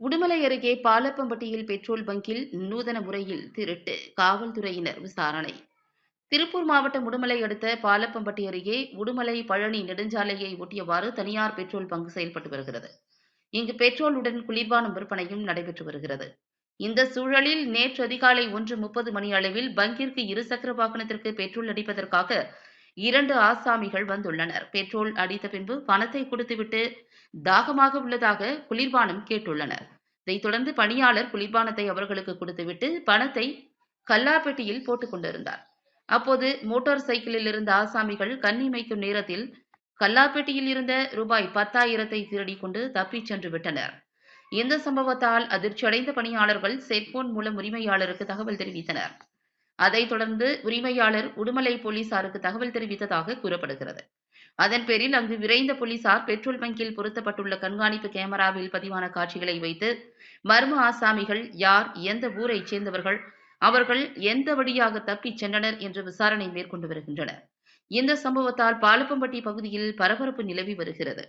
உடுமலை அருகே பாலப்பம்பட்டியில் பெட்ரோல் பங்கில் நூதன முறையில் திருட்டு. காவல்துறையினர் விசாரணை. திருப்பூர் மாவட்டம் உடுமலை அடுத்த பாலப்பம்பட்டி அருகே உடுமலை பழனி நெடுஞ்சாலையை ஒட்டியவாறு தனியார் பெட்ரோல் பங்கு செயல்பட்டு வருகிறது. இங்கு பெட்ரோலுடன் குளிர்பானம் விற்பனையும் நடைபெற்று வருகிறது. இந்த சூழலில் நேற்று அதிகாலை ஒன்று முப்பது மணி அளவில் பங்கிற்கு இருசக்கர வாகனத்திற்கு பெட்ரோல் அடிப்பதற்காக இரண்டு ஆசாமிகள் வந்துள்ளனர். பெட்ரோல் அடித்த பின்பு பணத்தை கொடுத்துவிட்டு தாகமாக உள்ளதாக குளிர்பானம் கேட்டுள்ளனர். இதைத் தொடர்ந்து பணியாளர் குளிர்பானத்தை அவர்களுக்கு கொடுத்துவிட்டு பணத்தை கல்லாப்பெட்டியில் போட்டுக் கொண்டிருந்தார். அப்போது மோட்டார் சைக்கிளில் இருந்த ஆசாமிகள் கண்ணிமைக்கும் நேரத்தில் கல்லாப்பெட்டியில் இருந்த ரூபாய் பத்தாயிரத்தை திருடி கொண்டு தப்பிச் சென்று விட்டனர். இந்த சம்பவத்தால் அதிர்ச்சியடைந்த பணியாளர்கள் செல்போன் மூலம் உரிமையாளருக்கு தகவல் தெரிவித்தனர். அதைத் தொடர்ந்து உரிமையாளர் உடுமலை போலீசாருக்கு தகவல் தெரிவித்ததாக கூறப்படுகிறது. அதன் பேரில் அங்கு விரைந்த போலீசார் பெட்ரோல் பங்கில் பொருத்தப்பட்டுள்ள கண்காணிப்பு கேமராவில் பதிவான காட்சிகளை வைத்து மர்ம ஆசாமிகள் யார் எந்த ஊரைச் சேர்ந்தவர்கள் அவர்கள் எந்த வழியாக தப்பிச் சென்றனர் என்று விசாரணை மேற்கொண்டு வருகின்றனர். இந்த சம்பவத்தால் பாலப்பம்பட்டி பகுதியில் பரபரப்பு நிலவி வருகிறது.